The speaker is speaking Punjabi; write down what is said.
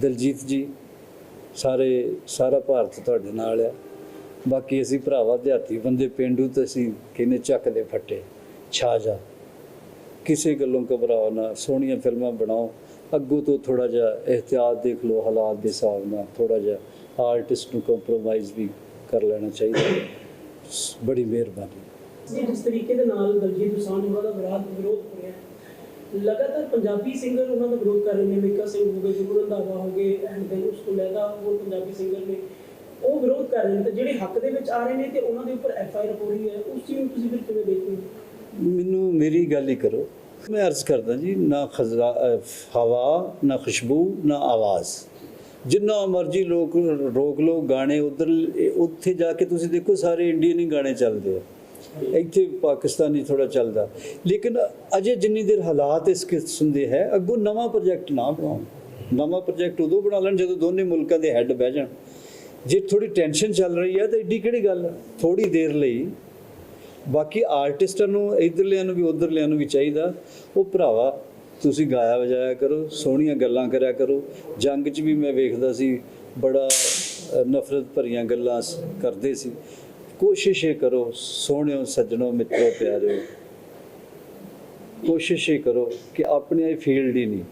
ਦਲਜੀਤ ਜੀ, ਸਾਰੇ, ਸਾਰਾ ਭਾਰਤ ਤੁਹਾਡੇ ਨਾਲ ਆ। ਬਾਕੀ ਅਸੀਂ ਭਰਾਵਾ, ਦਿਹਾਤੀ ਬੰਦੇ ਪਿੰਡੂ ਤੇ ਅਸੀਂ ਕਿਨੇ ਚੱਕਦੇ ਫੱਟੇ ਛਾ ਜਾ ਕਿਸੇ ਗੱਲੋਂ ਘਬਰਾਓ ਨਾ, ਸੋਹਣੀਆਂ ਫਿਲਮਾਂ ਬਣਾਓ। ਅੱਗੋਂ ਤੋਂ ਥੋੜਾ ਜਿਹਾ ਇhtiyat ਦੇਖ ਲਓ, ਹਾਲਾਤ ਦੇ ਹਿਸਾਬ ਨਾਲ ਥੋੜਾ ਜਿਹਾ ਆਰਟਿਸਟ ਨੂੰ ਕੰਪਰੋਮਾਈਜ਼ ਵੀ ਕਰ ਲੈਣਾ ਚਾਹੀਦਾ। ਬੜੀ ਮਿਹਰਬਾਨੀ। ਜਿਸ ਤਰੀਕੇ ਦੇ ਨਾਲ ਦਲਜੀਤ ਦੋਸਾਂਝ ਦਾ ਵਿਰਾਧ ਵਿਰੋਧ ਹੋ ਰਿਹਾ। ਲਗਾਤਾਰ ਪੰਜਾਬੀ ਸਿੰਗਰ ਉਹਨਾਂ ਦਾ ਵਿਰੋਧ ਕਰ ਰਹੇ ਨੇ, ਮਿੱਕਾ ਸਿੰਘ ਹੋ ਗਏ ਜੁਗਲ ਰੰਧਾਵਾ ਹੋ ਗਏ ਐਂਡ ਦੈਨ ਉਸ ਤੋਂ ਲੈਦਾ ਹੋਰ ਪੰਜਾਬੀ ਸਿੰਗਰ ਨੇ, ਉਹ ਵਿਰੋਧ ਕਰ ਰਹੇ ਨੇ। ਤੇ ਜਿਹੜੇ ਹੱਕ ਦੇ ਵਿੱਚ ਆ ਰਹੇ ਨੇ ਤੇ ਉਹਨਾਂ ਦੇ ਉੱਪਰ ਐਫ ਆਈ ਆਰ ਹੋ ਰਹੀ ਹੈ, ਉਸ ਚੀਜ਼ ਨੂੰ ਤੁਸੀਂ ਫਿਰ ਕਿਵੇਂ ਦੇਖਦੇ ਹੋ? ਮੈਨੂੰ ਮੇਰੀ ਗੱਲ ਹੀ ਕਰੋ। ਮੈਂ ਅਰਜ਼ ਕਰਦਾ ਜੀ, ਨਾ ਖਜ਼ਰਾ ਹਵਾ, ਨਾ ਖੁਸ਼ਬੂ, ਨਾ ਆਵਾਜ਼। ਜਿੰਨਾ ਮਰਜ਼ੀ ਲੋਕ ਰੋਕ ਲੋ ਗਾਣੇ ਉਧਰ ਉੱਥੇ ਜਾ ਕੇ ਤੁਸੀਂ ਦੇਖੋ, ਸਾਰੇ ਇੰਡੀਅਨ ਹੀ ਗਾਣੇ ਚੱਲਦੇ ਆ। ਇੱਥੇ ਪਾਕਿਸਤਾਨੀ ਥੋੜਾ ਚੱਲਦਾ। ਲੇਕਿਨ ਅਜੇ ਜਿੰਨੀ ਦੇਰ ਹਾਲਾਤ ਇਸ ਕਿਸਮ ਦੇ ਹੈ, ਅੱਗੋਂ ਨਵਾਂ ਪ੍ਰੋਜੈਕਟ ਨਾ ਬਣਾਉਣ। ਨਵਾਂ ਪ੍ਰੋਜੈਕਟ ਉਦੋਂ ਬਣਾ ਲੈਣ ਜਦੋਂ ਦੋਨੇ ਮੁਲਕਾਂ ਦੇ ਹੈੱਡ ਬਹਿ ਜਾਣ। ਜੇ ਥੋੜੀ ਟੈਨਸ਼ਨ ਚੱਲ ਰਹੀ ਹੈ ਤਾਂ ਏਡੀ ਕਿਹੜੀ ਗੱਲ ਹੈ? ਥੋੜੀ ਦੇਰ ਲਈ ਬਾਕੀ ਆਰਟਿਸਟਾਂ ਨੂੰ, ਇਧਰਲਿਆਂ ਨੂੰ ਵੀ, ਉਧਰਲਿਆਂ ਨੂੰ ਵੀ ਚਾਹੀਦਾ। ਉਹ ਭਰਾਵਾ, ਤੁਸੀਂ ਗਾਇਆ ਵਜਾਇਆ ਕਰੋ, ਸੋਹਣੀਆਂ ਗੱਲਾਂ ਕਰਿਆ ਕਰੋ। ਜੰਗ 'ਚ ਵੀ ਮੈਂ ਵੇਖਦਾ ਸੀ, ਬੜਾ ਨਫ਼ਰਤ ਭਰੀਆਂ ਗੱਲਾਂ ਕਰਦੇ ਸੀ। ਕੋਸ਼ਿਸ਼ ਕਰੋ ਸੋਹਣਿਓ ਸੱਜਣੋ ਮਿੱਤਰੋ ਪਿਆਰਿਓ। ਕੋਸ਼ਿਸ਼ ਇਹ ਕਰੋ ਕਿ ਆਪਣੀ ਫੀਲਡ ਹੀ ਨਹੀਂ।